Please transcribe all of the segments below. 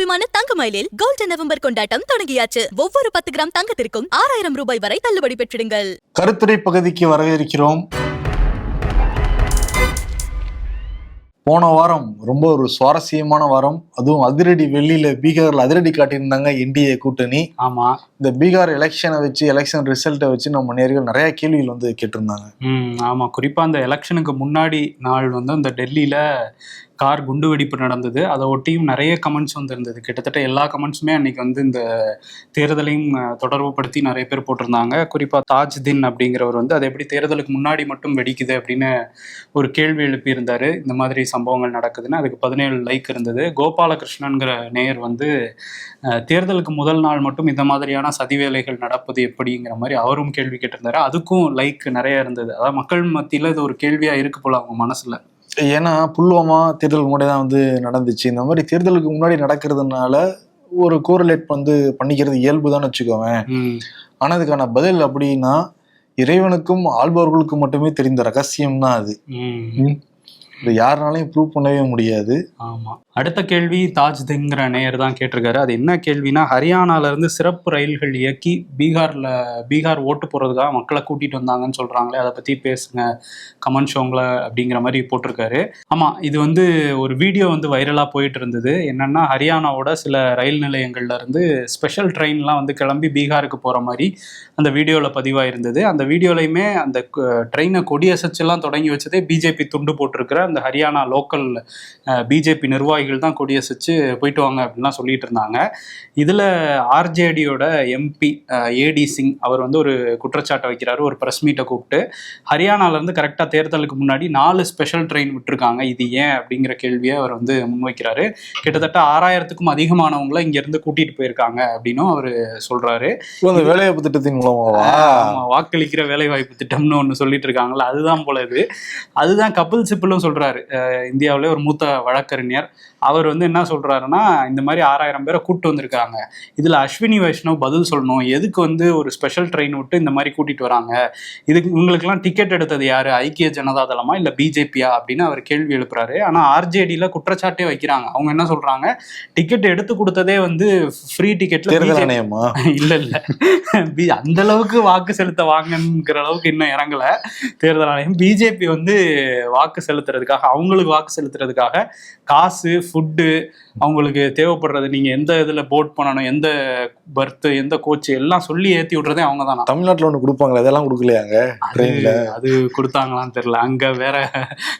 மனிதாபிமான தங்க மயிலில் golden November கொண்டாட்டம் தொடங்கியாச்சு. ஒவ்வொரு பத்து கிராம் தங்கத்திற்கும் ஆறாயிரம் ரூபாய் வரை தள்ளுபடி பெற்றிடுங்கள். கருத்துரை பகுதிக்கு வரவேற்கிறோம். போன வாரம் ரொம்ப ஒரு சுவாரஸ்யமான வாரம். அதுவும் அதிரடி வெள்ளியில பீகார்ல அதிரடி காட்டியிருந்தாங்க என்டிஏ கூட்டணி. ஆமா. இந்த பீகார் எலெக்ஷனை வச்சு எலெக்ஷன் ரிசல்ட்டை வச்சு நம்ம நேர்கள் நிறைய கேள்விகள் வந்து கேட்டிருந்தாங்க. ஆமா. குறிப்பா அந்த எலெக்ஷனுக்கு முன்னாடி நாள் வந்து அந்த டெல்லியில கார் குண்டு வெடிப்பு நடந்தது. அதை ஒட்டியும் நிறைய கமெண்ட்ஸ் வந்திருந்தது. கிட்டத்தட்ட எல்லா கமெண்ட்ஸுமே அன்னைக்கு வந்து இந்த தேர்தலையும் தொடர்பு தொடர்புபடுத்தி நிறைய பேர் போட்டிருந்தாங்க. குறிப்பாக தாஜ் தின் அப்படிங்கிறவர் வந்து அது எப்படி தேர்தலுக்கு முன்னாடி மட்டும் வெடிக்குது? அப்படின்னு ஒரு கேள்வி எழுப்பியிருந்தார். இந்த மாதிரி சம்பவங்கள் நடக்குதுன்னு. அதுக்கு பதினேழு லைக் இருந்தது. கோபாலகிருஷ்ணன்கிற நேயர் வந்து தேர்தலுக்கு முதல் நாள் மட்டும் இந்த மாதிரியான சதி வேலைகள் நடப்பது எப்படிங்கிற மாதிரி அவரும் கேள்வி கேட்டிருந்தாரு. அதுக்கும் லைக் நிறைய இருந்தது. அதாவது மக்கள் மத்தியில் இது ஒரு கேள்வியாக இருக்கு போல அவங்க மனசில். ஏன்னா புல்வாமா தேர்தலுக்கு முன்னாடி தான் வந்து நடந்துச்சு. இந்த மாதிரி தேர்தலுக்கு முன்னாடி நடக்கிறதுனால ஒரு கோரிலேட் வந்து பண்ணிக்கிறது இயல்பு தான் வச்சுக்கோங்க ம், ஆனா அதுக்கான பதில் அப்படின்னா இறைவனுக்கும் ஆள்பவர்களுக்கும் மட்டுமே தெரிந்த ரகசியம் தான் அது ம், இது யாருனாலையும் ப்ரூவ் பண்ணவே முடியாது. ஆமா. அடுத்த கேள்வி தாஜ் திங்கிற நேயர் தான் கேட்டிருக்காரு. அது என்ன கேள்வினா ஹரியானால இருந்து சிறப்பு ரயில்கள் இயக்கி பீகார்ல பீகார் ஓட்டு போறதுக்காக மக்களை கூட்டிட்டு வந்தாங்கன்னு சொல்றாங்களே அதை பத்தி பேசுங்க. கமெண்ட் ஷோங்களை அப்படிங்கிற மாதிரி போட்டிருக்காரு. ஆமா இது வந்து ஒரு வீடியோ வந்து வைரலா போயிட்டு இருந்தது. என்னன்னா ஹரியானாவோட சில ரயில் நிலையங்கள்ல இருந்து ஸ்பெஷல் ட்ரெயின்லாம் வந்து கிளம்பி பீகாருக்கு போற மாதிரி அந்த வீடியோவில் பதிவாயிருந்தது. அந்த வீடியோலையுமே அந்த ட்ரெயினை கொடியசைச்செல்லாம் தொடங்கி வச்சதே பிஜேபி துண்டு போட்டிருக்கிற அந்த ஹரியானா லோக்கல் பிஜேபி நிர்வாகிகள் தான் கொடியசைச்சு போயிட்டு வாங்க அப்படின்லாம் சொல்லிட்டு இருந்தாங்க. இதில் ஆர்ஜேடியோட எம்பி ஏடி சிங் அவர் வந்து ஒரு குற்றச்சாட்டை வைக்கிறாரு ஒரு ப்ரெஸ் மீட்டை கூப்பிட்டு. ஹரியானாலேருந்து கரெக்டாக தேர்தலுக்கு முன்னாடி நாலு ஸ்பெஷல் ட்ரெயின் விட்டுருக்காங்க. இது ஏன் அப்படிங்கிற கேள்வியை அவர் வந்து முன்வைக்கிறாரு. கிட்டத்தட்ட ஆறாயிரத்துக்கும் அதிகமானவங்களை இங்கேருந்து கூட்டிகிட்டு போயிருக்காங்க அப்படின்னும் அவர் சொல்கிறாரு வேலைவாய்ப்பு திட்டத்தின் மூலமாவா? ஆமா, வாக்களிக்கிற வேலைவாய்ப்பு திட்டம்னு ஒன்று சொல்லிட்டு இருக்காங்கல்ல அதுதான் போல இது. அதுதான் கபில் சிப்பிலும் சொல்றாரு இந்தியாவிலே ஒரு மூத்த வழக்கறிஞர். அவர் வந்து என்ன சொல்றாருன்னா இந்த மாதிரி ஆறாயிரம் பேரை கூட்டு வந்திருக்காங்க. இதுல அஸ்வினி வைஷ்ணவ் பதில் சொல்லணும். எதுக்கு வந்து ஒரு ஸ்பெஷல் ட்ரெயின் விட்டு இந்த மாதிரி கூட்டிட்டு வராங்க? இதுக்கு உங்களுக்கெல்லாம் டிக்கெட் எடுத்தது யாரு? ஐக்கிய ஜனதா தளமா இல்ல பிஜேபியா? அப்படின்னு அவர் கேள்வி எழுப்புறாரு. ஆனா ஆர்ஜேடியில குற்றச்சாட்டே வைக்கிறாங்க. அவங்க என்ன சொல்றாங்க? டிக்கெட் எடுத்து கொடுத்ததே வந்து ஃப்ரீ டிக்கெட்ல இல்ல இல்ல. அந்த அளவுக்கு வாக்கு செலுத்த வாங்கங்கிற அளவுக்கு இன்னும் இறங்கல. தேர்தல் ஆணையம். பிஜேபி வந்து வாக்கு செலுத்துறதுக்காக அவங்களுக்கு வாக்கு செலுத்துறதுக்காக காசு ஃபுட்டு அவங்களுக்கு தேவைப்படுறது நீங்க எந்த இதுல போட் பண்ணணும் எந்த பர்த் எந்த கோச் எல்லாம் சொல்லி ஏத்தி விடுறதே அவங்க தானா தமிழ்நாட்டுல ஒண்ணு கொடுப்பாங்களே அதெல்லாம் கொடுக்கலையாங்க? ட்ரெயின்ல அது கொடுத்தாங்களான்னு தெரியல. அங்க வேற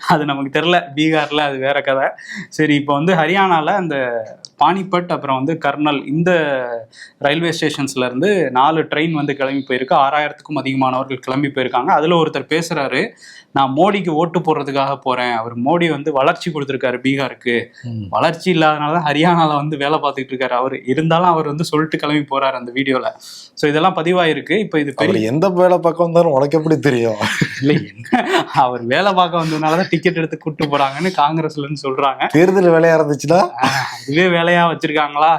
அது நமக்கு தெரியல. பீகார்ல அது வேற கதை. சரி இப்போ வந்து ஹரியானால அந்த பானிபட் அப்புறம் வந்து கர்னல் இந்த ரயில்வே ஸ்டேஷன்ஸ்ல இருந்து நாலு ட்ரெயின் வந்து கிளம்பி போயிருக்கு. ஆறாயிரத்துக்கும் அதிகமானவர்கள் கிளம்பி போயிருக்காங்க. அதுல ஒருத்தர் பேசுறாரு நான் மோடிக்கு ஓட்டு போடுறதுக்காக போறேன். அவர் மோடி வந்து வளர்ச்சி கொடுத்துருக்காரு பீகாருக்கு. வளர்ச்சி இல்லாதனால தான் ஹரியானால வந்து வேலை பார்த்துட்டு இருக்காரு. அவர் இருந்தாலும் அவர் வந்து சொல்லிட்டு கிளம்பி போறாரு அந்த வீடியோல. ஸோ இதெல்லாம் பதிவாயிருக்கு. இப்போ இது பெரிய எந்த வேலை பக்கம் வந்தாலும் உனக்கு எப்படி தெரியும்? இல்லை. அவர் வேலை பார்க்க வந்ததுனாலதான் டிக்கெட் எடுத்து கூட்டு போறாங்கன்னு காங்கிரஸ்ல இருந்து சொல்றாங்க. தேர்தல் வேலையா இருந்துச்சுன்னா? ஆஹ், அதுவே வேலையா வச்சிருக்காங்களா?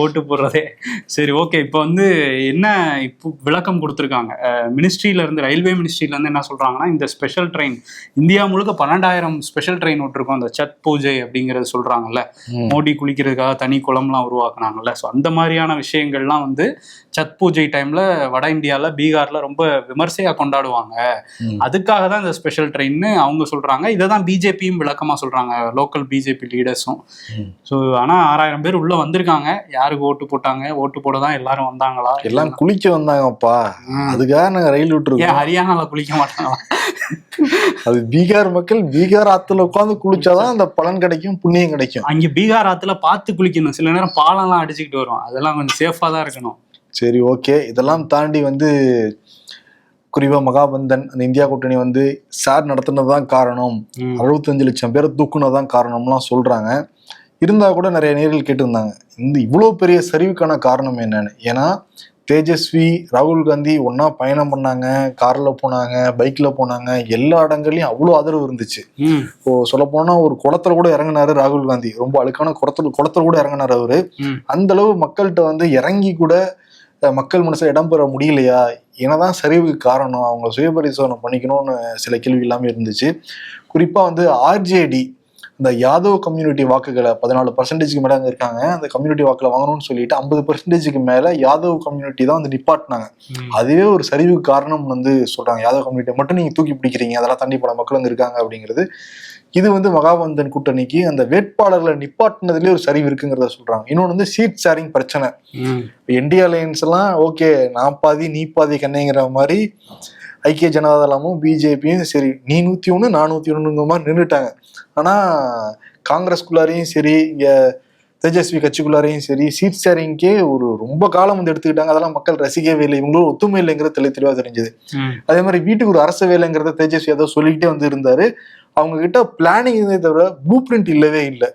ஓட்டு போடுறதே. சரி ஓகே இப்போ வந்து என்ன இப்போ விளக்கம் கொடுத்துருக்காங்க? மினிஸ்ட்ரியில இருந்து ரயில்வே மினிஸ்ட்ரியில இருந்து என்ன சொல்றாங்கன்னா இந்த ஸ்பெஷல் ட்ரெயின் இந்தியா முழுக்க பன்னெண்டாயிரம் ஸ்பெஷல் ட்ரெயின் விட்டுருக்கோம் அந்த சட் பூஜை அப்படிங்கறது சொல்றாங்கல்ல. மோடி குளிக்கிறதுக்காக தனி குளம்லாம் உருவாக்குனாங்கல்ல. ஸோ அந்த மாதிரியான விஷயங்கள்லாம் வந்து சத் பூஜை டைம்ல வட இந்தியால பீகார்ல ரொம்ப விமர்சையா கொண்டாடுவாங்க. அதுக்காக தான் இந்த ஸ்பெஷல் ட்ரெயின்னு அவங்க சொல்றாங்க. இதை தான் பிஜேபியும் விளக்கமா சொல்றாங்க. Local BJP லீடர்ஸும். ஸோ ஆனா ஆறாயிரம் பேர் உள்ள வந்திருக்காங்க. யாருக்கு ஓட்டு போட்டாங்க? ஓட்டு போட தான் எல்லாரும் வந்தாங்களா? எல்லாம் குளிக்க வந்தாங்கப்பா. அதுக்காக நாங்க ரயில் விட்டுருக்கோம். ஹரியானால குளிக்க மாட்டாங்களா? அது பீகார் மக்கள் பீகார் ஆத்துல உட்காந்து குளிச்சாதான் அந்த பலன் கிடைக்கும் புண்ணியம் கிடைக்கும். அங்க பீகார் ஆத்துல பார்த்து குளிக்கணும். சில நேரம் பாலம்லாம் அடிச்சுக்கிட்டு வரும் அதெல்லாம் கொஞ்சம் சேஃபா தான் இருக்கணும். சரி ஓகே இதெல்லாம் தாண்டி வந்து குறிப்பா மகாபந்தன் அந்த இந்தியா கூட்டணி வந்து சார் நடத்துனதுதான் காரணம். அறுபத்தஞ்சு லட்சம் பேரை தூக்குனதுதான் காரணம்லாம் சொல்றாங்க. இருந்தா கூட நிறைய நேர்கள் கேட்டிருந்தாங்க. இந்த இவ்வளவு பெரிய சரிவுக்கான காரணம் என்னன்னு? ஏன்னா தேஜஸ்வி ராகுல் காந்தி ஒண்ணா பயணம் பண்ணாங்க கார்ல போனாங்க பைக்ல போனாங்க எல்லா இடங்கள்லயும் அவ்வளவு ஆதரவு இருந்துச்சு. இப்போ சொல்ல போனா ஒரு குளத்துல கூட இறங்குனாரு ராகுல் காந்தி. ரொம்ப அழுக்கான குளத்துல குளத்துல கூட இறங்குனாரு அவரு. அந்த அளவு மக்கள்கிட்ட வந்து இறங்கி கூட மக்கள் மனசுல இடம் பெற முடியலையா? என்னதான் சரிவுக்கு காரணம் அவங்க சுயபரிசோதனை பண்ணிக்கணும்னு சில கேள்வி எல்லாமே இருந்துச்சு. குறிப்பா வந்து ஆர்ஜேடி இந்த யாதவ் கம்யூனிட்டி வாக்குகளை பதினாலு பர்சன்டேஜ்க்கு மேல இருக்காங்க அந்த கம்யூனிட்டி வாக்குல வாங்கணும்னு சொல்லிட்டு ஐம்பது பர்சன்டேஜ்க்கு மேல யாதவ் கம்யூனிட்டி தான் வந்து நிப்பாட்டினாங்க. அதுவே ஒரு சரிவுக்கு காரணம் வந்து சொல்றாங்க. யாதவ் கம்யூனிட்டி மட்டும் நீங்க தூக்கி பிடிக்கிறீங்க. அதெல்லாம் தாண்டி பல மக்கள் அங்க இருக்காங்க அப்படிங்கிறது. இது வந்து மகாபந்தன் கூட்டணிக்கு அந்த வேட்பாளர்களை நிப்பாட்டினதுலயே ஒரு சரிவு இருக்குங்கிறத சொல்றாங்க. இன்னொன்று வந்து சீட் ஷேரிங் பிரச்சனை. இந்தியா அலையன்ஸ் எல்லாம் ஓகே நான் பாதி நீ பாதி கண்ணைங்கிற மாதிரி ஐக்கிய ஜனதாதளமும் பிஜேபியும் சரி நீ நூத்தி ஒண்ணு நான் நூத்தி ஒண்ணுங்கிற மாதிரி நின்றுட்டாங்க ஆனா காங்கிரஸ்குள்ளாரையும் சரி இங்க தேஜஸ்வி கட்சிக்குள்ளாரையும் சரி சீட் ஷேரிங்க்கே ஒரு ரொம்ப காலம் வந்து எடுத்துக்கிட்டாங்க. அதெல்லாம் மக்கள் ரசிக்கவே இல்லை. இவங்களும் ஒத்துமை இல்லைங்கிறது தெளி தெளிவா தெரிஞ்சது. அதே மாதிரி வீட்டுக்கு ஒரு அரசு வேலைங்கிறத தேஜஸ்வி ஏதோ சொல்லிக்கிட்டே வந்து இருந்தாரு. அவங்க கிட்ட பிளானிங் இருந்தே தவிர ப்ளூ பிரிண்ட் இல்லவே இல்லை.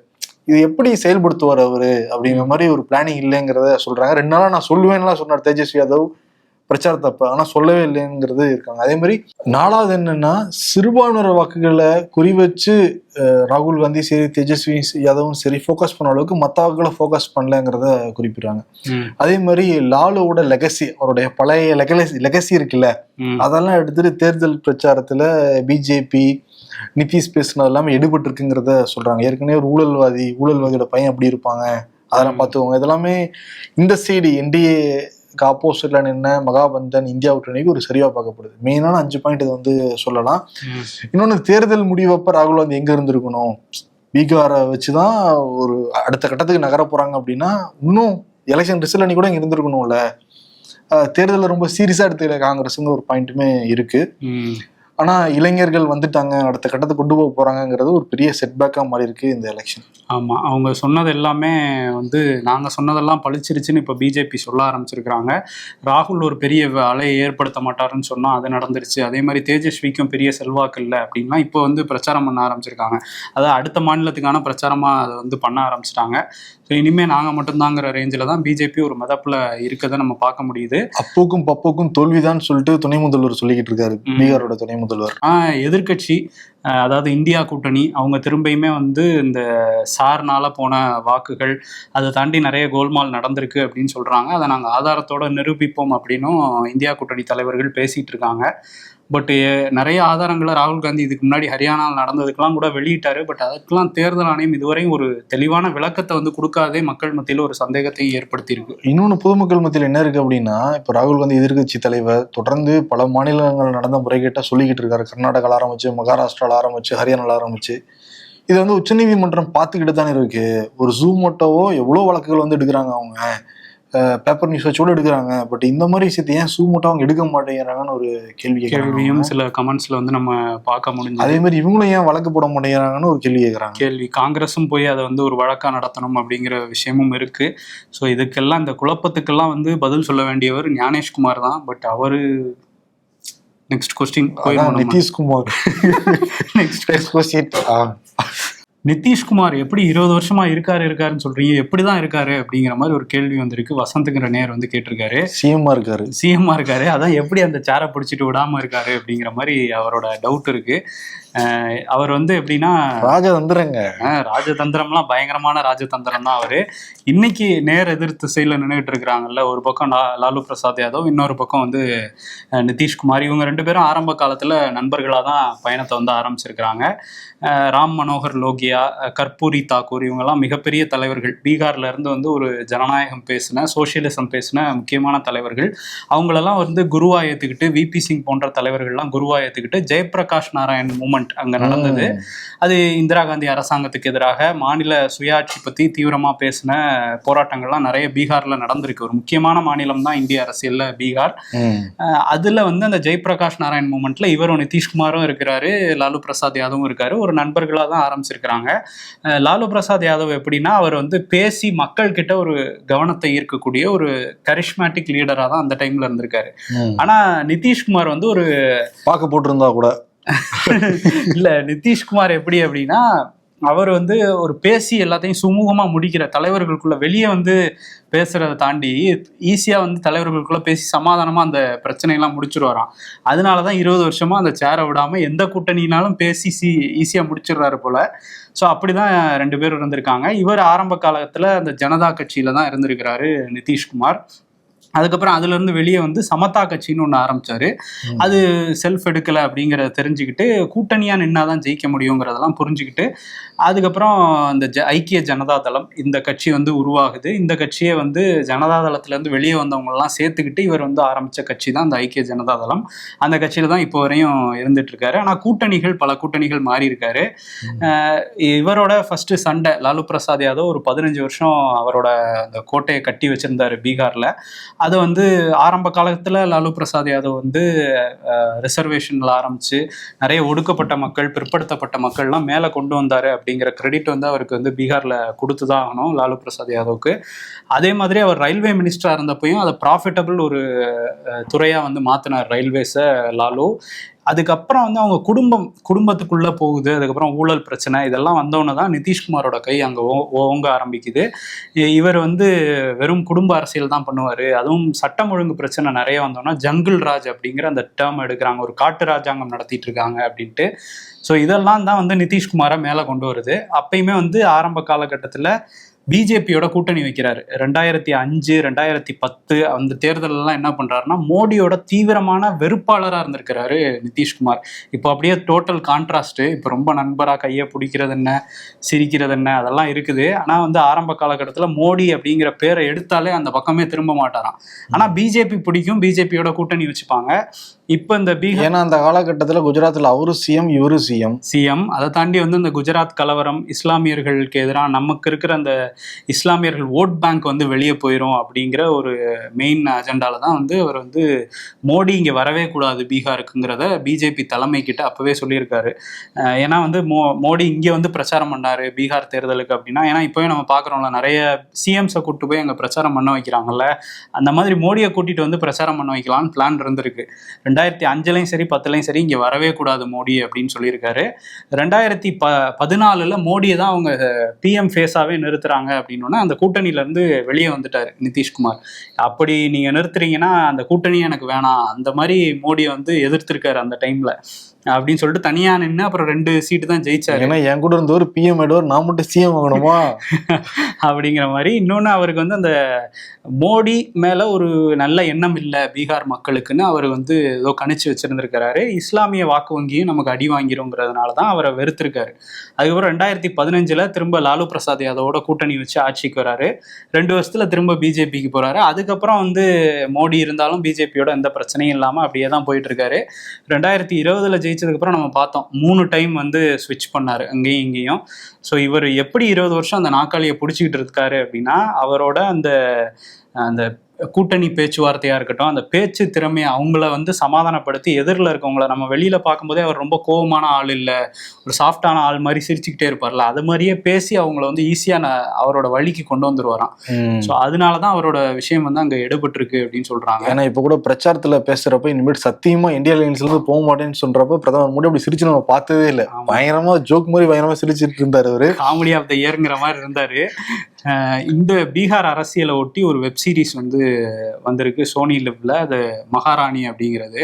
இது எப்படி செயல்படுத்துவார் அவரு அப்படிங்கிற மாதிரி ஒரு பிளானிங் இல்லைங்கிறத சொல்றாங்க. ரெண்டு நாளா நான் சொல்லுவேன்லாம் சொன்னார் தேஜஸ்வி யாதவ். பிரச்சாரத்தப்ப ஆனா சொல்லவே இல்லைங்கிறது இருக்காங்க அதே மாதிரி நாலாவது என்னன்னா சிறுபான்மையினர் வாக்குகளை குறி வச்சு அஹ், ராகுல் காந்தி சரி தேஜஸ்வி யாதவும் சரி ஃபோக்கஸ் பண்ண அளவுக்கு மற்ற வாக்குகளை ஃபோக்கஸ் பண்ணலங்கிறத குறிப்பிடுறாங்க. அதே மாதிரி லாலுவோட லெகசி அவருடைய பழைய லெகசி லெகசி இருக்குல்ல. அதெல்லாம் எடுத்துட்டு தேர்தல் பிரச்சாரத்துல பிஜேபி நிதிஷ் பேசுனது எல்லாமே எடுபட்டு இருக்குங்கிறத சொல்றாங்க ஏற்கனவே ஒரு ஊழல்வாதி ஊழல்வாதியோட பையன் எப்படி இருப்பாங்க அதெல்லாம். பார்த்துக்கோங்க இதெல்லாமே இந்த சைடு ஆப்போசிட்ல நின்ன மகாபந்தன் இந்தியா கூட்டணிக்கு ஒரு சரியா பார்க்கப்படுது. மெயினான அஞ்சு பாயிண்ட் இது வந்து சொல்லலாம். ம். இன்னொன்னு தேர்தல் முடிவப்ப ராகுல் காந்தி எங்க இருந்திருக்கணும்? பீகாரை வச்சுதான் ஒரு அடுத்த கட்டத்துக்கு நகர போறாங்க அப்படின்னா இன்னும் எலெக்ஷன் ரிசல்ட் அன்னைக்கு கூட இங்க இருந்திருக்கணும்ல. அஹ் தேர்தலை ரொம்ப சீரியஸா எடுத்துக்கல காங்கிரஸுங்க ஒரு பாயிண்ட்டுமே இருக்கு. ஆனால் இளைஞர்கள் வந்துட்டாங்க அடுத்த கட்டத்தை கொண்டு போக போகிறாங்கங்கிறது ஒரு பெரிய செட்பேக்காக மாறி இருக்கு இந்த எலெக்ஷன் ஆமாம் அவங்க சொன்னது எல்லாமே வந்து நாங்கள் சொன்னதெல்லாம் பழிச்சிருச்சுன்னு இப்போ பிஜேபி சொல்ல ஆரம்பிச்சிருக்கிறாங்க. ராகுல் ஒரு பெரிய அலையை ஏற்படுத்த மாட்டாருன்னு சொன்னால் அது நடந்துருச்சு. அதே மாதிரி தேஜஸ்விக்கும் பெரிய செல்வாக்கு இல்லை அப்படின்லாம் இப்போ வந்து பிரச்சாரம் பண்ண ஆரம்பிச்சிருக்காங்க. அதாவது அடுத்த மாநிலத்துக்கான பிரச்சாரமாக அதை வந்து பண்ண ஆரம்பிச்சிட்டாங்க. இனிமே நாங்க மட்டும்தாங்கிற ரேஞ்சில் தான் பிஜேபி ஒரு மதப்புல இருக்கதை நம்ம பார்க்க முடியுது. அப்புக்கும் பப்புக்கும் தோல்விதான் சொல்லிட்டு துணை முதல்வர் சொல்லிக்கிட்டு இருக்காரு. பீகாரோட துணை முதல்வர். ஆஹ் அதாவது இந்தியா கூட்டணி அவங்க திரும்பியுமே வந்து இந்த சார்னால போன வாக்குகள் அதை தாண்டி நிறைய கோல்மால் நடந்திருக்கு அப்படின்னு சொல்றாங்க. அதை நாங்கள் ஆதாரத்தோட நிரூபிப்போம் அப்படின்னும் இந்தியா கூட்டணி தலைவர்கள் பேசிட்டு இருக்காங்க. பட் நிறைய ஆதாரங்களை ராகுல் காந்தி இதுக்கு முன்னாடி ஹரியானாவில் நடந்ததுக்கெல்லாம் கூட வெளியிட்டாரு. பட் அதுக்கெல்லாம் தேர்தல் ஆணையம் இதுவரையும் ஒரு தெளிவான விளக்கத்தை வந்து கொடுக்காதே மக்கள் மத்தியில் ஒரு சந்தேகத்தை ஏற்படுத்தியிருக்கு. இன்னொன்று பொதுமக்கள் மத்தியில் என்ன இருக்கு அப்படின்னா இப்போ ராகுல் காந்தி எதிர்க்கட்சி தலைவர் தொடர்ந்து பல மாநிலங்கள் நடந்த முறைகேட்ட சொல்லிக்கிட்டு இருக்காரு. கர்நாடகாவில் ஆரம்பிச்சு மகாராஷ்டிராவில் ஆரம்பிச்சு ஹரியானால ஆரம்பிச்சு. இது வந்து உச்சநீதிமன்றம் பார்த்துக்கிட்டு தானே இருக்கு. ஒரு ஜூமோட்டோவோ எவ்வளோ வழக்குகள் வந்து எடுக்கிறாங்க அவங்க? பேப்பர் நியூஸ் வச்சு கூட எடுக்கிறாங்க. பட் இந்த மாதிரி விஷயத்தை ஏன் சூமோட்டோ அவங்க எடுக்க மாட்டேங்கிறாங்கன்னு ஒரு கேள்வி கேள்வியும் சில கமெண்ட்ஸ்ல வந்து நம்ம பார்க்க முடிஞ்சது. அதே மாதிரி இவங்களும் ஏன் வழக்கு போட மாட்டேங்கிறாங்கன்னு ஒரு கேள்வி கேட்கறாங்க. கேள்வி. காங்கிரஸும் போய் அதை வந்து ஒரு வழக்கா நடத்தணும் அப்படிங்கிற விஷயமும் இருக்கு. ஸோ இதுக்கெல்லாம் இந்த குழப்பத்துக்கெல்லாம் வந்து பதில் சொல்ல வேண்டியவர் ஞானேஷ்குமார் தான். பட் அவரு நெக்ஸ்ட் கொஸ்டின் நிதிஷ்குமார். நெக்ஸ்ட். ஆ. நிதிஷ்குமார் எப்படி இருபது வருஷமா இருக்காரு இருக்காருன்னு சொல்றீங்க. எப்படிதான் இருக்காரு அப்படிங்கிற மாதிரி ஒரு கேள்வி வந்திருக்கு. வசந்துங்கிற நேர் வந்து கேட்டிருக்காரு. சிஎம்மா இருக்காரு. சிஎம்மா இருக்காரு. அதான் எப்படி அந்த சேரை பிடிச்சிட்டு விடாம இருக்காரு அப்படிங்கிற மாதிரி அவரோட டவுட் இருக்கு. அவர் வந்து எப்படின்னா ராஜா வந்துடுறேங்க ஆஹ் ராஜதந்திரம்லாம் பயங்கரமான ராஜதந்திரம் தான் அவரு. இன்னைக்கு நேர் எதிர் திசையில நின்றுட்டு இருக்கிறாங்கல்ல ஒரு பக்கம் லா- லாலு பிரசாத் யாதவ் இன்னொரு பக்கம் வந்து நிதிஷ்குமார். இவங்க ரெண்டு பேரும் ஆரம்ப காலத்துல நண்பர்களா தான் பயணத்தை வந்து ஆரம்பிச்சிருக்கிறாங்க. ராம் மனோகர் லோகியா அஹ், கர்பூரி தாக்கூர் இவங்கெல்லாம் மிகப்பெரிய தலைவர்கள். பீகார்ல இருந்து வந்து ஒரு ஜனநாயகம் பேசின சோசியலிசம் பேசின முக்கியமான தலைவர்கள். அவங்களெல்லாம் வந்து குருவா ஏத்துக்கிட்டு விபி சிங் போன்ற தலைவர்கள்லாம் குருவா ஏத்துக்கிட்டு ஜெயபிரகாஷ் நாராயண் மூமெண்ட் அங்க நடந்தது. அது இந்திரா காந்தி அரசாங்கத்துக்கு எதிராக மாநில சுயாட்சி பத்தி தீவிரமா பேசின போராட்டங்கள்லாம் நிறைய பீகார்ல நடந்திருக்கு. ஒரு முக்கியமான மாநிலம் தான் இந்திய அரசியல்ல பீகார். அதுல வந்து அந்த ஜெயபிரகாஷ் நாராயண் மூமெண்ட்ல இவரும் நிதிஷ்குமாரும் இருக்கிறாரு லாலு பிரசாத் யாதவும் இருக்காரு. ஒரு நண்பர்களா தான் ஆரம்பிச்சிருக்கிறாங்க. லாலு பிரசாத் யாதவ் எப்படின்னா அவர் வந்து பேசி மக்கள் கிட்ட ஒரு கவனத்தை ஈர்க்கக்கூடிய ஒரு கரிஷ்மேட்டிக் லீடரா தான் அந்த டைம்ல இருந்திருக்காரு. ஆனா நிதிஷ்குமார் வந்து ஒரு பாக்க போட்டிருந்தா கூட இல்ல நிதிஷ்குமார் எப்படி அப்படின்னா அவர் வந்து ஒரு பேசி எல்லாத்தையும் சுமூகமா முடிக்கிற தலைவர்களுக்குள்ள வெளியே வந்து பேசுறதை தாண்டி ஈஸியா வந்து தலைவர்களுக்குள்ள பேசி சமாதானமா அந்த பிரச்சனையெல்லாம் முடிச்சிருவாராம். அதனாலதான் இருபது வருஷமா அந்த சேரை விடாம எந்த கூட்டணினாலும் பேசி சி ஈஸியா முடிச்சிடுறாரு போல. ஸோ அப்படிதான் ரெண்டு பேரும் இருந்திருக்காங்க. இவர் ஆரம்ப காலத்துல அந்த ஜனதா கட்சியில தான் இருந்திருக்கிறாரு நிதிஷ்குமார். அதுக்கப்புறம் அதுல இருந்து வெளியே வந்து சமதா கட்சின்னு ஒன்று ஆரம்பிச்சாரு. ம். அது செல்ஃப் எடுக்கல அப்படிங்கிறத தெரிஞ்சுக்கிட்டு கூட்டணியா நின்னாதான் ஜெயிக்க முடியுங்கிறதெல்லாம் புரிஞ்சுக்கிட்டு அதுக்கப்புறம் இந்த ஜ ஐக்கிய ஜனதா தளம் இந்த கட்சி வந்து உருவாகுது. இந்த கட்சியை வந்து ஜனதா தளத்துல இருந்து வெளியே வந்தவங்கெல்லாம் சேர்த்துக்கிட்டு இவர் வந்து ஆரம்பிச்ச கட்சி தான் இந்த ஐக்கிய ஜனதா தளம். அந்த கட்சியில தான் இப்போ வரையும் இருந்துட்டு இருக்காரு ஆனா கூட்டணிகள் பல கூட்டணிகள் மாறி இருக்காரு இவரோட ஃபர்ஸ்ட் சண்டை லாலு பிரசாத் யாதவ் ஒரு பதினஞ்சு வருஷம் அவரோட அந்த கோட்டையை கட்டி வச்சிருந்தாரு பீகார்ல. அதை வந்து ஆரம்ப காலத்தில் லாலு பிரசாத் யாதவ் வந்து ரிசர்வேஷனில் ஆரம்பித்து நிறைய ஒடுக்கப்பட்ட மக்கள் பிற்படுத்தப்பட்ட மக்கள்லாம் மேலே கொண்டு வந்தார் அப்படிங்கிற கிரெடிட் வந்து அவருக்கு வந்து பீகாரில் கொடுத்து தான் ஆகணும் லாலு பிரசாத் யாதவுக்கு. அதே மாதிரி அவர் ரயில்வே மினிஸ்டராக இருந்தப்பையும் அதை ப்ராஃபிட்டபிள் ஒரு துறையாக வந்து மாற்றினார் ரயில்வேஸை லாலு. அதுக்கப்புறம் வந்து அவங்க குடும்பம் குடும்பத்துக்குள்ள போகுது. அதுக்கப்புறம் ஊழல் பிரச்சனை இதெல்லாம் வந்தோடனே தான் நிதிஷ்குமாரோட கை அங்கே ஓ- ஓங்க ஆரம்பிக்குது. இ- இவர் வந்து வெறும் குடும்ப அரசியல் தான் பண்ணுவார். அதுவும் சட்டம் ஒழுங்கு பிரச்சனை நிறைய வந்தோம்னா ஜங்கிள் ராஜ் அப்படிங்கிற அந்த டேர்ம் எடுக்கிறாங்க. ஒரு காட்டு ராஜாங்கம் நடத்திட்டு இருக்காங்க அப்படின்ட்டு. ஸோ இதெல்லாம் தான் வந்து நிதிஷ்குமாரை மேலே கொண்டு வருது. அப்பயுமே வந்து ஆரம்ப காலகட்டத்தில் பிஜேபியோட கூட்டணி வைக்கிறாரு. ரெண்டாயிரத்தி அஞ்சு ரெண்டாயிரத்தி பத்து அந்த தேர்தலெல்லாம் என்ன பண்றாருன்னா மோடியோட தீவிரமான வெறுப்பாளராக இருந்திருக்கிறாரு நிதிஷ்குமார். இப்போ அப்படியே டோட்டல் கான்ட்ராஸ்ட் இப்போ ரொம்ப நண்பராக கையை பிடிக்கிறது என்ன சிரிக்கிறது என்ன அதெல்லாம் இருக்குது. ஆனால் வந்து ஆரம்ப காலகட்டத்தில் மோடி அப்படிங்கிற பேரை எடுத்தாலே அந்த பக்கமே திரும்ப மாட்டாராம். ஆனால் பிஜேபி பிடிக்கும் பிஜேபியோட கூட்டணி வச்சுப்பாங்க. இப்போ இந்த பீகார் ஏன்னா அந்த காலகட்டத்துல குஜராத்ல அவரு சிஎம் இவரு சிஎம். சிஎம். அதை தாண்டி வந்து இந்த குஜராத் கலவரம் இஸ்லாமியர்களுக்கு எதிராக நமக்கு இருக்கிற அந்த இஸ்லாமியர்கள் ஓட் பேங்க் வந்து வெளியே போயிடும் அப்படிங்கிற ஒரு மெயின் அஜெண்டாவில் தான் வந்து அவர் வந்து மோடி இங்கே வரவே கூடாது பீகாருக்குங்கிறத பிஜேபி தலைமை கிட்ட அப்பவே சொல்லியிருக்காரு. ஏன்னா வந்து மோ மோடி இங்கே வந்து பிரச்சாரம் பண்ணாரு பீகார் தேர்தலுக்கு அப்படின்னா. ஏன்னா இப்போவே நம்ம பார்க்குறோம்ல நிறைய சிஎம்ஸை கூப்பிட்டு போய் அங்கே பிரச்சாரம் பண்ண வைக்கிறாங்கல்ல. அந்த மாதிரி மோடியை கூட்டிட்டு வந்து பிரச்சாரம் பண்ண வைக்கலாம்னு பிளான் இருந்திருக்கு. ரெண்டாயிரத்தி அஞ்சுலையும் சரி பத்துலையும் சரி இங்கே வரவே கூடாது மோடி அப்படின்னு சொல்லியிருக்காரு. ரெண்டாயிரத்தி ப பதினாலில் மோடியை தான் அவங்க பிஎம் ஃபேஸாகவே நிறுத்துறாங்க அப்படின்னா அந்த கூட்டணியிலேருந்து வெளியே வந்துட்டார் நிதிஷ்குமார். அப்படி நீங்கள் நிறுத்துறீங்கன்னா அந்த கூட்டணி எனக்கு வேணாம். அந்த மாதிரி மோடியை வந்து எதிர்த்திருக்காரு அந்த டைமில் அப்படின்னு சொல்லிட்டு தனியாக நின்று அப்புறம் ரெண்டு சீட்டு தான் ஜெயிச்சாரு. ஏன்னா என் கூட இருந்தவர் பிஎம் ஆயிடுவார் நான் மட்டும் சிஎம் ஆகணுமா? அப்படிங்கிற மாதிரி. இன்னொன்று அவருக்கு வந்து அந்த மோடி மேலே ஒரு நல்ல எண்ணம் இல்லை பீகார் மக்களுக்குன்னு அவர் வந்து ஏதோ கணிச்சு வச்சிருந்திருக்கிறாரு. இஸ்லாமிய வாக்கு வங்கியும் நமக்கு அடி வாங்கிருங்கிறதுனால தான் அவரை வெறுத்திருக்காரு. அதுக்கப்புறம் ரெண்டாயிரத்தி பதினஞ்சில் திரும்ப லாலு பிரசாத் யாதவோட கூட்டணி வச்சு ஆட்சிக்கு வராரு. ரெண்டு வருஷத்துல திரும்ப பிஜேபிக்கு போறாரு. அதுக்கப்புறம் வந்து மோடி இருந்தாலும் பிஜேபியோட எந்த பிரச்சனையும் இல்லாமல் அப்படியே தான் போயிட்டு இருக்காரு. ரெண்டாயிரத்தி இருபதுல ஜெயிச்சதுக்கப்புறம் நம்ம பார்த்தோம். மூணு டைம் வந்து ஸ்விட்ச் பண்ணாரு. அங்கேயும் இங்கேயும். ஸோ இவர் எப்படி இருபது வருஷம் அந்த நாக்காளியை பிடிச்சிக்கிட்டு இருக்காரு அப்படின்னா அவரோட அந்த அந்த கூட்டணி பேச்சுவார்த்தையா இருக்கட்டும் அந்த பேச்சு திறமையை அவங்கள வந்து சமாதானப்படுத்தி எதிரில் இருக்கவங்கள நம்ம வெளியில பார்க்கும்போதே அவர் ரொம்ப கோவமான ஆள் இல்லை ஒரு சாஃப்டான ஆள் மாதிரி சிரிச்சுக்கிட்டே இருப்பார்ல அது மாதிரியே பேசி அவங்கள வந்து ஈஸியான அவரோட வழிக்கு கொண்டு வந்துருவாராம். ஸோ அதனால தான் அவரோட விஷயம் வந்து அங்கே எடுபட்டிருக்கு அப்படின்னு சொல்றாங்க ஏன்னா இப்ப கூட பிரச்சாரத்துல பேசுறப்ப இனிமேல் சத்தியமா இந்தியா லைன்ஸ்ல இருந்து போக மாட்டேன்னு சொல்றப்ப பிரதமர் மோடி அப்படி சிரிச்சு நம்ம பார்த்ததே இல்ல ஆமா. பயங்கரமா ஜோக் மாதிரி பயங்கரமா சிரிச்சிட்டு இருந்தாரு அவரு காமெடி ஆஃப் த இயர்ங்கிற மாதிரி இருந்தாரு. இந்த பீகார் அரசியலை ஒட்டி ஒரு வெப் சீரிஸ் வந்து வந்திருக்கு. சோனி லிவ்ல அது மகாராணி அப்படிங்கிறது.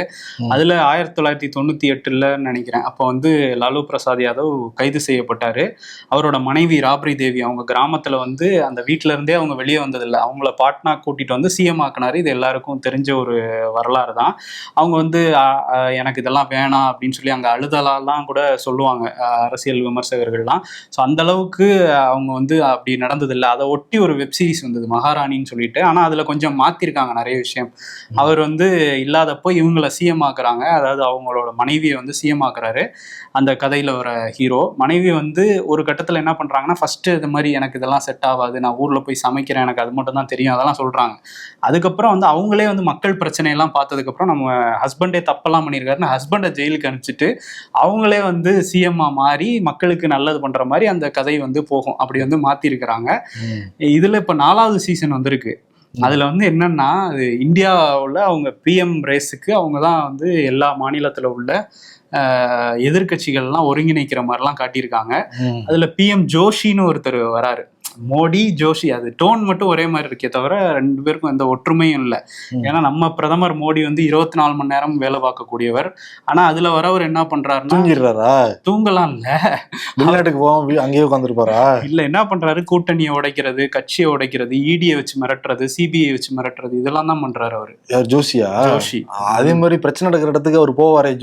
அதுல ஆயிரத்தி தொள்ளாயிரத்தி தொண்ணூத்தி எட்டுல நினைக்கிறேன். அப்போ வந்து லாலு பிரசாத் யாதவ் கைது செய்யப்பட்டாரு. அவரோட மனைவி ராப்ரி தேவி அவங்க கிராமத்துல வந்து அந்த வீட்ல இருந்தே அவங்க வெளியே வந்ததில்லை. அவங்கள பாட்னா கூட்டிட்டு வந்து சிஎம் ஆக்குனாரு. இது எல்லாருக்கும் தெரிஞ்ச ஒரு வரலாறு தான். அவங்க வந்து எனக்கு இதெல்லாம் வேணாம் அப்படின்னு சொல்லி அங்க அழுதலாலாம் கூட சொல்லுவாங்க அரசியல் விமர்சகர்கள்லாம். ஸோ அந்த அளவுக்கு அவங்க வந்து அப்படி நடந்ததில்லை. அதை ஒட்டி ஒரு வெப் சீரிஸ் வந்தது மகாராணின்னு சொல்லிட்டு. ஆனா அதுல கொஞ்சம் மாத்திருக்காங்க நிறைய விஷயம். அவர் வந்து இல்லாதப்போ இவங்கள சிஎம் ஆக்குறாங்க. அதாவது அவங்களோட மனைவியை வந்து சிஎம் ஆக்குறாரு. அந்த கதையில வர ஹீரோ மனைவி வந்து ஒரு கட்டத்துல என்ன பண்றாங்கன்னா ஃபர்ஸ்ட் இது மாதிரி எனக்கு இதெல்லாம் செட் ஆகாது. நான் ஊர்ல போய் சமைக்கிறேன். எனக்கு அது மட்டும் தான் தெரியும். அதெல்லாம் சொல்றாங்க. அதுக்கப்புறம் வந்து அவங்களே வந்து மக்கள் பிரச்சனையெல்லாம் பார்த்ததுக்கப்புறம் நம்ம ஹஸ்பண்டே தப்பெல்லாம் பண்ணியிருக்காருன்னு ஹஸ்பண்டை ஜெயிலுக்கு அனுப்பிச்சிட்டு அவங்களே வந்து சிஎம்மா மாறி மக்களுக்கு நல்லது பண்ற மாதிரி அந்த கதை வந்து போகும். அப்படி வந்து மாத்திருக்கிறாங்க. இதுல இப்ப நாலாவது சீசன் வந்திருக்கு. அதுல வந்து என்னன்னா அது இந்தியாவுல அவங்க பிஎம் ரேஸுக்கு அவங்க தான் வந்து எல்லா மாநிலத்துல உள்ள ஆஹ், எதிர்க்கட்சிகள்லாம் ஒருங்கிணைக்கிற மாதிரிலாம் காட்டியிருக்காங்க. அதுல பிஎம் ஜோஷின்னு ஒருத்தர் வராரு. மோடி ஜோஷி அது டோன் மட்டும் ஒரே மாதிரி இருக்கே தவிர ரெண்டு பேருக்கும் எந்த ஒற்றுமையும் இல்லை. ஏன்னா நம்ம பிரதமர் மோடி வந்து இருபத்தி நாலு மணி நேரம் வேலை பார்க்கக்கூடியவர். ஆனா அதுல வரவர் என்ன பண்றாருன்னா தூங்கிடுறாரா? தூங்கலாம் இல்ல. வெளிநாட்டுக்கு போகாம வீ- அங்கேயே உட்காந்துருப்பாரா இல்ல என்ன பண்றாரு? கூட்டணியை உடைக்கிறது கட்சியை உடைக்கிறது இடியை வச்சு மிரட்டுறது சிபிஐ வச்சு மிரட்டுறது இதெல்லாம் தான் பண்றாரு அவரு. ஜோசியா ஜோஷி. அதே மாதிரி பிரச்சனை நடக்கிற இடத்துக்கு அவர் போவாரே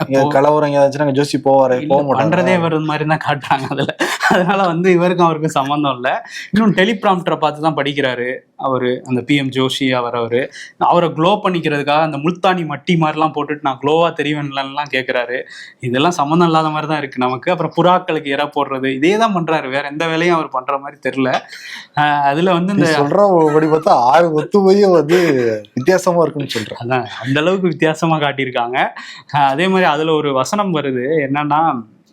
அப்போ- கலவரம் எங்கேயாச்சுன்னா ஜோசி போவாரே போக பண்றதே மாட்டாங்க வருது மாதிரி தான் காட்டுறாங்க அதுல. அதனால வந்து இவருக்கும் அவருக்கும் சம்மந்தம் இல்ல. இன்னும் டெலிபிராம்டரை பார்த்து தான் படிக்கிறாரு அவரு அந்த பிஎம் ஜோஷி அவர் அவரு. அவரை க்ளோ பண்ணிக்கிறதுக்காக அந்த முல்தானி மட்டி மாதிரிலாம் போட்டுட்டு நான் க்ளோவா தெரியும்லாம் கேட்கிறாரு இதெல்லாம் சம்மந்தம் இல்லாத மாதிரி தான் இருக்கு நமக்கு. அப்புறம் புறாக்களுக்கு இற போடுறது இதே தான் பண்றாரு. வேற எந்த வேலையும் அவர் பண்ற மாதிரி தெரியல. ஆஹ் அதுல வந்து இந்த சொல்ற படி பார்த்தா ஆறு ஒத்து போய் வந்து வித்தியாசமா இருக்குன்னு சொல்றேன் அதான் அந்த அளவுக்கு வித்தியாசமா காட்டியிருக்காங்க. அதே மாதிரி அதுல ஒரு வசனம் வருது. என்னன்னா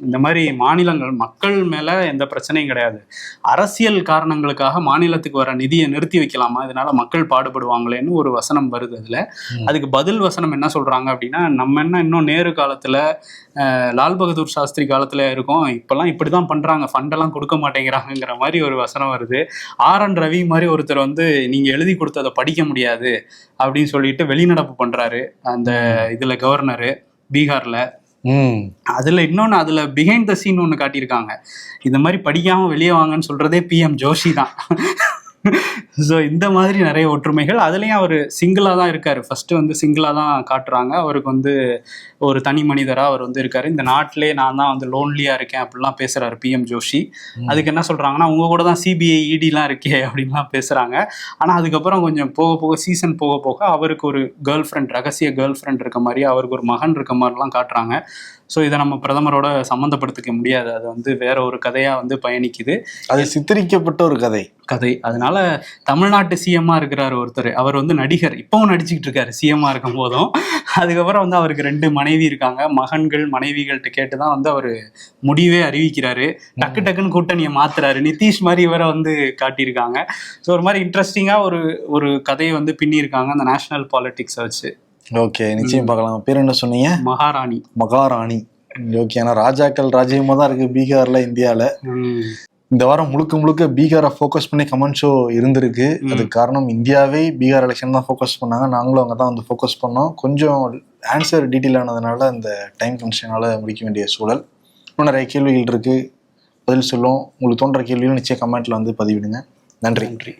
இந்த மாதிரி மாநிலங்கள் மக்கள் மேல எந்த பிரச்சனையும் கிடையாது. அரசியல் காரணங்களுக்காக மாநிலத்துக்கு வர நிதியை நிறுத்தி வைக்கலாமா? இதனால மக்கள் பாடுபடுவாங்களேன்னு ஒரு வசனம் வருது அதுல. அதுக்கு பதில் வசனம் என்ன சொல்றாங்க அப்படின்னா நம்ம என்ன இன்னும் நேரு காலத்துல லால் பகதூர் சாஸ்திரி காலத்துல இருக்கோம். இப்பெல்லாம் இப்படிதான் பண்றாங்க. ஃபண்டெல்லாம் கொடுக்க மாட்டேங்கிறாங்கங்கிற மாதிரி ஒரு வசனம் வருது. ஆர். என். ரவி மாதிரி ஒருத்தர் வந்து நீங்க எழுதி கொடுத்ததை படிக்க முடியாது. அப்படின்னு சொல்லிட்டு வெளிநடப்பு பண்றாரு அந்த இதுல கவர்னரு பீகார்ல. அதுல இன்னொன்னு அதுல பிஹைண்ட் த சீன் ஒன்று காட்டியிருக்காங்க. இந்த மாதிரி படிக்காம வெளியே வாங்கன்னு சொல்றதே பிஎம் ஜோஷி தான் ஸோ இந்த மாதிரி நிறைய ஒற்றுமைகள். அதுலயும் அவர் சிங்கிளா தான் இருக்காரு. ஃபர்ஸ்ட் வந்து சிங்கிளா தான் காட்டுறாங்க. அவருக்கு வந்து ஒரு தனி மனிதரா அவர் வந்து இருக்காரு. இந்த நாட்டிலே நான் தான் வந்து லோன்லியா இருக்கேன் அப்படிலாம் பேசுறாரு பிஎம் ஜோஷி. அதுக்கு என்ன சொல்றாங்கன்னா உங்க கூட தான் சிபிஐ இடிலாம் இருக்கே அப்படின்லாம் பேசுறாங்க. ஆனா அதுக்கப்புறம் கொஞ்சம் போக போக சீசன் போக போக அவருக்கு ஒரு கேர்ள் ஃப்ரெண்ட் ரகசிய கேர்ள் ஃப்ரெண்ட் இருக்க மாதிரி அவருக்கு ஒரு மகன் இருக்க மாதிரிலாம் காட்டுறாங்க. ஸோ இதை நம்ம பிரதமரோட சம்மந்தப்படுத்திக்க முடியாது. அது வந்து வேற ஒரு கதையா வந்து பயணிக்குது. அது சித்தரிக்கப்பட்ட ஒரு கதை. கதை. அதனால தமிழ்நாட்டு சிஎம்மா இருக்கிறாரு ஒருத்தர். அவர் வந்து நடிகர். இப்பவும் நடிச்சுக்கிட்டு இருக்காரு சிஎம்மா இருக்கும் போதும். அதுக்கப்புறம் வந்து அவருக்கு ரெண்டு மனைவி இருக்காங்க. மகன்கள் மனைவிகள்கிட்ட கேட்டு தான் வந்து அவர் முடிவே அறிவிக்கிறாரு. டக்கு டக்குன்னு கூட்டணியை மாத்துறாரு. நிதிஷ் மாதிரி இவரை வந்து காட்டியிருக்காங்க. ஸோ ஒரு மாதிரி இன்ட்ரெஸ்டிங்கா ஒரு ஒரு கதையை வந்து பின்னியிருக்காங்க அந்த நேஷனல் பாலிடிக்ஸை வச்சு. ஓகே நிச்சயம் பார்க்கலாம். பேர் என்ன சொன்னீங்க? மகாராணி. மகாராணி. ஓகே ஏன்னா ராஜாக்கள் ராஜ்யமா தான் இருக்கு பீகார்ல இந்தியால. ம், இந்த வாரம் முழுக்க முழுக்க பீகாரை ஃபோக்கஸ் பண்ணி கமெண்ட் ஷோ இருந்திருக்கு. அதுக்கு காரணம் இந்தியாவே பீகார் எலெக்ஷன் தான் ஃபோக்கஸ் பண்ணாங்க. நாங்களும் அங்கே தான் வந்து ஃபோக்கஸ் பண்ணோம். கொஞ்சம் ஆன்சர் டீட்டெயில் ஆனதுனால இந்த டைம் கன்ஷனால முடிக்க வேண்டிய சூழல். இன்னும் நிறைய கேள்விகள் இருக்கு. பதில் சொல்லும் உங்களுக்கு தோன்ற கேள்விகளும் நிச்சயம் கமெண்ட்ல வந்து பதிவிடுங்க. நன்றி. நன்றி.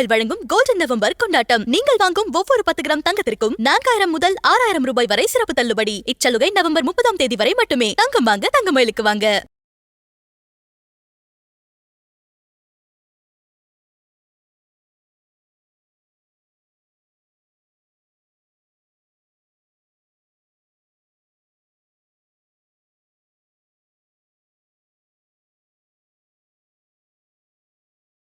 தங்கமயில் வழங்கும் கோல்டன் நவம்பர் கொண்டாட்டம். நீங்கள் வாங்கும் ஒவ்வொரு பத்து கிராம் தங்கத்திற்கும் நான்காயிரம் முதல் ஆறாயிரம் ரூபாய் வரை சிறப்பு தள்ளுபடி. இச்சலுகை நவம்பர் முப்பதாம் தேதி வரை மட்டுமே. தங்கம் வாங்க தங்கமயிலுக்கு வாங்க.